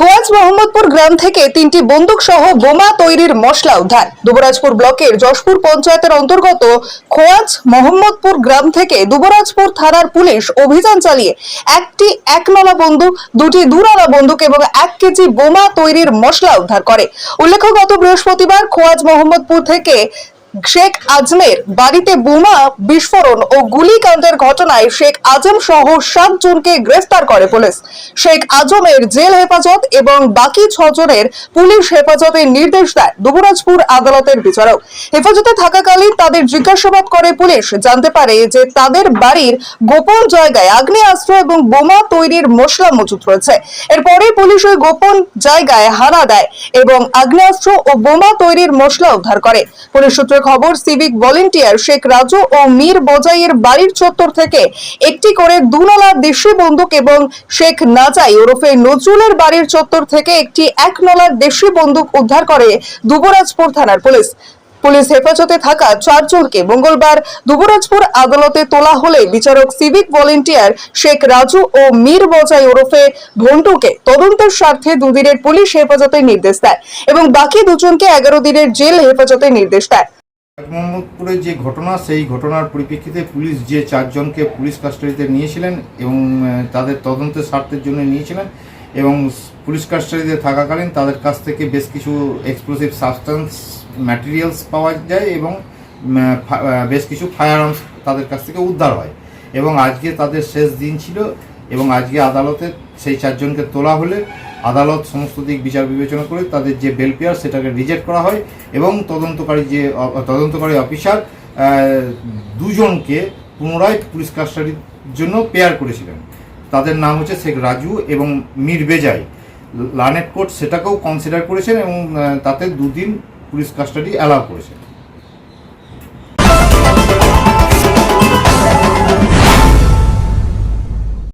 খোয়াজ মোহাম্মদপুর গ্রাম থেকে তিনটি বন্দুক সহ বোমা তৈরির মশলা উদ্ধার। দুবরাজপুর ব্লকের যশপুর পঞ্চায়েতের অন্তর্গত খোয়াজ মোহাম্মদপুর গ্রাম থেকে দুবরাজপুর থানার পুলিশ অভিযান চালিয়ে একটি একনলা বন্দুক, দুটি দুরালা বন্দুক এবং এক কেজি বোমা তৈরির মশলা উদ্ধার করে। উল্লেখ্য, গত বৃহস্পতিবার খোয়াজ মোহাম্মদপুর থেকে শেখ আজমের বাড়িতে বোমা, বিস্ফোরণ ও গুলিকাণ্ডের ঘটনায় শেখ আজম সহ সাত জনকে গ্রেফতার করে পুলিশ। শেখ আজমের জেল হেফাজত এবং বাকি ছজনের পুলিশ হেফাজতের নির্দেশ দেয় দুবরাজপুর আদালতের বিচারক। হেফাজতে থাকাকালীন তাদের জিজ্ঞাসাবাদ করে পুলিশ। জানতে পারে যে তাদের বাড়ির গোপন জায়গায় আগ্নেয়াস্ত্র এবং বোমা তৈরির মশলা মজুত রয়েছে। এরপরে পুলিশ ওই গোপন জায়গায় হানা দেয় এবং আগ্নেয়াস্ত্র ও বোমা তৈরির মশলা উদ্ধার করে। পুলিশ সূত্রে খবর, সিভিক ভলেন্টিয়ার শেখ রাজু ও মীর বোজাইয়ের বাড়ির চত্বর থেকে একটি করে দুনলা দেশি বন্দুক এবং শেখ নাজাই ওরফে নজরুলের বাড়ির চত্বর থেকে একটি এক নলার দেশি বন্দুক উদ্ধার করে দুবরাজপুর থানার পুলিশ। পুলিশ হেফাজতে থাকা চারজনকে মঙ্গলবার দুবরাজপুর আদালতে তোলা হলে বিচারক সিভিক ভলেন্টিয়ার শেখ রাজু ও মীর বজাই ওরফে ভন্টুকে তদন্তের স্বার্থে দুদিনের পুলিশ হেফাজতের নির্দেশ দেয় এবং বাকি দুজনকে এগারো দিনের জেল হেফাজতের নির্দেশ দেয়। মোহাম্মদপুরে যে ঘটনা, সেই ঘটনার পরিপ্রেক্ষিতে পুলিশ যে চারজনকে পুলিশ কাস্টাডিতে নিয়েছিলেন এবং তাদের তদন্তের স্বার্থের জন্য নিয়েছিলেন এবং পুলিশ কাস্টাডিতে থাকাকালীন তাদের কাছ থেকে বেশ কিছু এক্সপ্লোসিভ সাবস্টেন্স ম্যাটেরিয়ালস পাওয়া যায় এবং বেশ কিছু ফায়ার আর্মস তাদের কাছ থেকে উদ্ধার হয় এবং আজকে তাদের শেষ দিন ছিল এবং আজকে আদালতে সেই চারজনকে তোলা হলে আদালত সমস্ত দিক বিচার বিবেচনা করে তাদের যে বেলপিয়ার সেটাকে রিজেক্ট করা হয় এবং তদন্তকারী যে তদন্তকারী অফিসার দুজনকে পুনরায় পুলিশ কাস্টাডির জন্য পেয়ার করেছিলেন। তাদের নাম হচ্ছে শেখ রাজু এবং মীর বেজাই লানেট কোর্ট সেটাকেও কনসিডার করেছেন এবং তাতে দুদিন পুলিশ কাস্টাডি অ্যালাউ করেছেন।